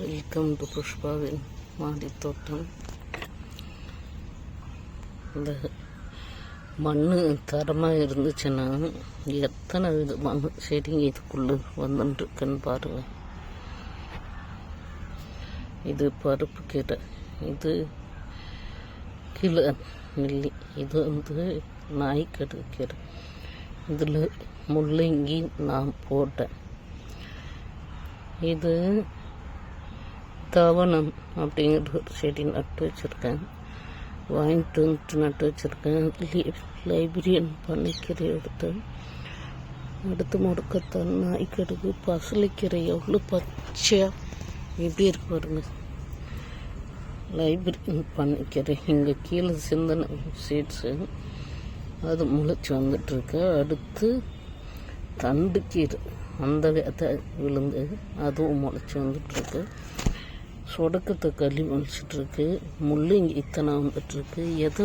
Welcome to புஷ்பாவின் மாடி தோட்டம் இந்த மண் தரமாக இருந்துச்சுன்னா எத்தனை விதமான செடிங்க இதுக்குள்ளே வந்துட்டுருக்குன்னு பாருங்கள் இது பருப்பு கீரை. இது கீழே நெல்லி இது வந்து நாய்க்கடு கீரை. இதில் முள்ளங்கி நான் போட்டேன். இது தவணம் அப்படிங்கிற ஒரு செடி நட்டு வச்சுருக்கேன். வாங்கிட்டு வந்துட்டு நட்டு வச்சுருக்கேன். லைப்ரரியன் பண்ணிக்கீரை எடுத்து அடுத்து முடக்கத்தான் நாய்க்கடுகு பசலைக்கீரை எவ்வளோ பச்சையாக எப்படி இருக்கு பாருங்க. லைப்ரரியன் பண்ணிக்கீரை இங்கே கீழே சிந்தனை சீட்ஸு அது முளைச்சி வந்துட்டுருக்கு அடுத்து தண்டு கீரை. அந்த விதை விழுந்து அதுவும் முளைச்சி வந்துட்டுருக்கு சொடக்கு தக்காளி முளைச்சிட்ருக்கு இங்கே இத்தனை வந்துட்டுருக்கு எது